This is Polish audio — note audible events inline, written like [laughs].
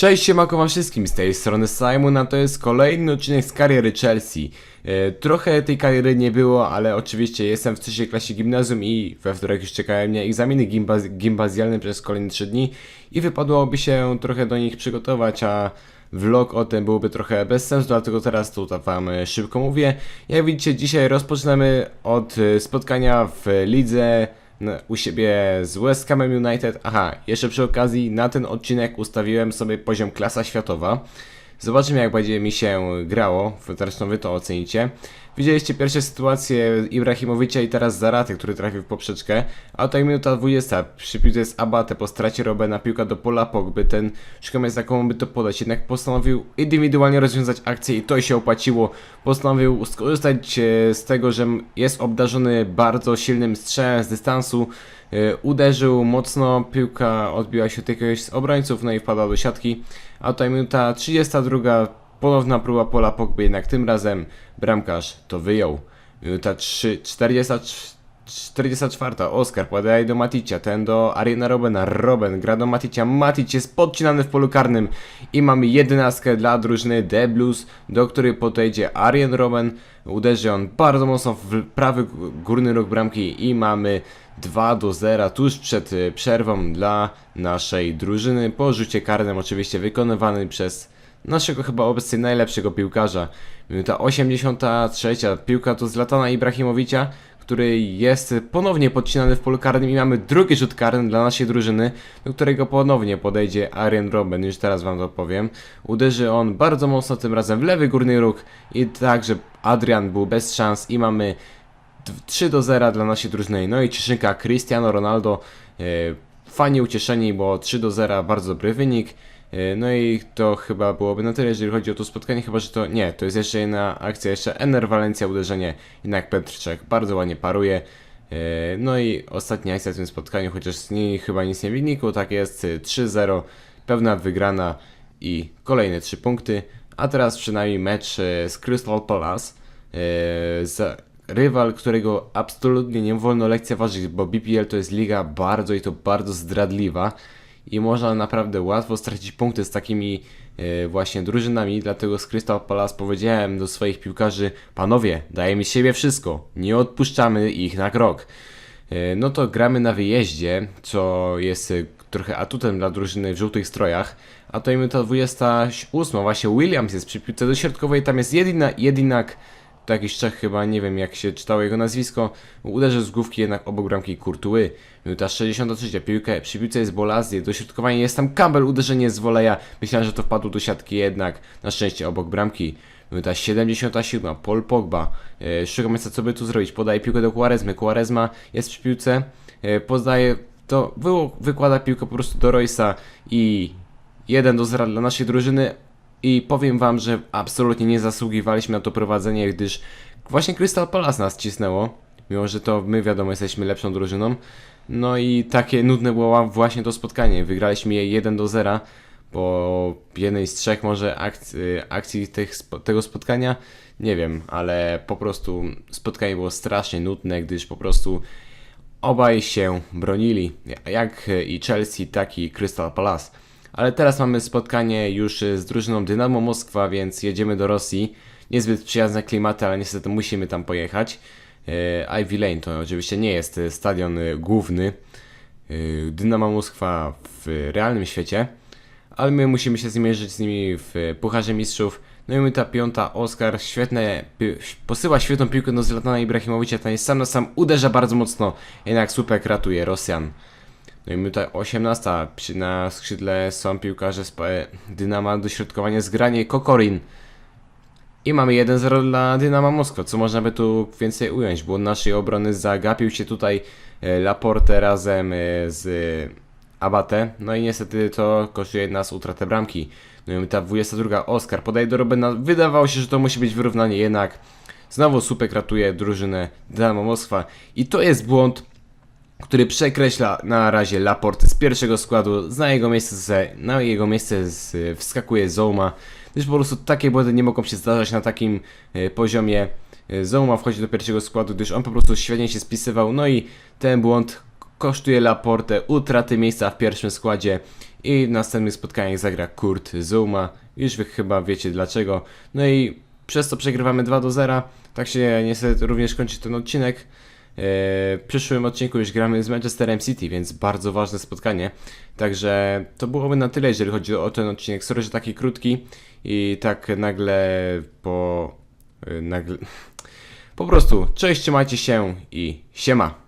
Cześć, siemanko wam wszystkim, z tej strony Simon, a to jest kolejny odcinek z kariery Chelsea. E, trochę tej kariery nie było, ale oczywiście jestem w trzeciej klasie gimnazjum i we wtorek już czekają mnie egzaminy gimbaz gimbazjalne przez kolejne 3 dni i wypadłoby się trochę do nich przygotować, a vlog o tym byłby trochę bez sensu, dlatego teraz tu wam szybko mówię. Jak widzicie, dzisiaj rozpoczynamy od e, spotkania w lidze u siebie z West Hamem United. Aha, jeszcze przy okazji na ten odcinek ustawiłem sobie poziom klasa światowa. Zobaczymy jak będzie mi się grało, zresztą wy to ocenicie. Widzieliście pierwsze sytuacje Ibrahimowicza i teraz Zaraty, który trafił w poprzeczkę. A tutaj minuta 20, przy piłce jest Abate po stracie Robena, piłka do pola Pogby, ten szukamy jest taką by to podać, jednak postanowił indywidualnie rozwiązać akcję i to się opłaciło. Postanowił skorzystać e, z tego, że jest obdarzony bardzo silnym strzałem z dystansu. E, Uderzył mocno, piłka odbiła się od jakiegoś z obrońców, no i wpadła do siatki. A tutaj minuta 32, ponowna próba pola Pogby, jednak tym razem bramkarz to wyjął. Minuta 3, 40, 44, Oskar podaje do Maticia, ten do Ariana Robena, Roben gra do Maticia, Matic jest podcinany w polu karnym i mamy jedenastkę dla drużyny The Blues, do której podejdzie Arian Roben, uderzy on bardzo mocno w prawy górny róg bramki i mamy 2 do 0 tuż przed y, przerwą dla naszej drużyny. Po rzucie karnym oczywiście wykonywany przez naszego chyba obecnie najlepszego piłkarza. Minuta 83, piłka to Zlatana Ibrahimowicza, który jest ponownie podcinany w polu karnym i mamy drugi rzut karny dla naszej drużyny, do którego ponownie podejdzie Arian Robben, już teraz wam to powiem. Uderzy on bardzo mocno tym razem w lewy górny róg i także Adrian był bez szans i mamy 3 do 0 dla naszej drużyny. No i cieszynka Cristiano Ronaldo. E, fajnie ucieszeni, bo 3 do 0 bardzo dobry wynik. E, no i to chyba byłoby na tyle, jeżeli chodzi o to spotkanie, chyba że to nie, to jest jeszcze jedna akcja, jeszcze Ener Valencia uderzenie, jednak Petrczek bardzo ładnie paruje. E, No i ostatnia akcja w tym spotkaniu, chociaż z niej chyba nic nie wynikło, tak jest e, 3-0, pewna wygrana i kolejne 3 punkty. A teraz przynajmniej mecz e, z Crystal Palace. E, rywal, którego absolutnie nie wolno lekceważyć, bo BPL to jest liga bardzo i to bardzo zdradliwa i można naprawdę łatwo stracić punkty z takimi e, właśnie drużynami, dlatego z Crystal Palace powiedziałem do swoich piłkarzy, panowie, dajemy z siebie wszystko, nie odpuszczamy ich na krok. E, No to gramy na wyjeździe, co jest e, trochę atutem dla drużyny w żółtych strojach. A to minuta 28, właśnie Williams jest przy piłce dośrodkowej, tam jest jedyna, jedynak, to jakiś Czech chyba, nie wiem jak się czytało jego nazwisko, uderzy z główki jednak obok bramki Courtois. Minuta 63, piłkę, przy piłce jest Bolazzi, dośrodkowanie jest tam Campbell, uderzenie z woleja, myślałem, że to wpadło do siatki jednak, na szczęście obok bramki. Minuta 77, Paul Pogba, e, szuka miejsca co by tu zrobić, podaje piłkę do Quaresmy, Quaresma jest przy piłce, e, podaje, to wy, wykłada piłkę po prostu do Roysa i 1 do 0 dla naszej drużyny i powiem wam, że absolutnie nie zasługiwaliśmy na to prowadzenie, gdyż właśnie Crystal Palace nas cisnęło, mimo że to my wiadomo jesteśmy lepszą drużyną. No i takie nudne było właśnie to spotkanie. Wygraliśmy je 1 do 0 po jednej z trzech może akcji, akcji tych, tego spotkania. Nie wiem, ale po prostu spotkanie było strasznie nudne, gdyż po prostu obaj się bronili, jak i Chelsea, tak i Crystal Palace. Ale teraz mamy spotkanie już z drużyną Dynamo Moskwa, więc jedziemy do Rosji. Niezbyt przyjazne klimaty, ale niestety musimy tam pojechać. E, Ivy Lane to oczywiście nie jest e, stadion główny Dynamo Moskwa w realnym świecie, ale my musimy się zmierzyć z nimi w Pucharze Mistrzów. No i ta piąta, Oskar, świetne, posyła świetną piłkę do Zlatana Ibrahimowicza, ten jest sam na sam, uderza bardzo mocno, jednak Supek ratuje Rosjan. No i minuta 18, przy, na skrzydle są piłkarze z Dynama, dośrodkowanie, zgranie, Kokorin. I mamy 1-0 dla Dynama Moskwa, co można by tu więcej ująć, bo naszej obrony zagapił się tutaj e, Laporte razem e, z Abate, no i niestety to kosztuje nas utratę bramki. No i minuta 22, Oskar podaje do Robena, wydawało się, że to musi być wyrównanie, jednak znowu Supek ratuje drużynę Dynamo Moskwa. I to jest błąd, który przekreśla na razie Laporte z pierwszego składu, na jego miejsce, na jego miejsce wskakuje Zouma, gdyż po prostu takie błędy nie mogą się zdarzać na takim e, poziomie. E, Zouma wchodzi do pierwszego składu, gdyż on po prostu świetnie się spisywał, no i ten błąd kosztuje Laporte utraty miejsca w pierwszym składzie i w następnych spotkaniach zagra Kurt Zouma. Już wy chyba wiecie dlaczego. No i przez to przegrywamy 2 do 0. Tak się niestety również kończy ten odcinek. E, W przyszłym odcinku już gramy z Manchesterem City, więc bardzo ważne spotkanie. Także to byłoby na tyle, jeżeli chodzi o ten odcinek. Sorry, że taki krótki i tak nagle po... e, nagle... [laughs] Po prostu, cześć, trzymajcie się i siema.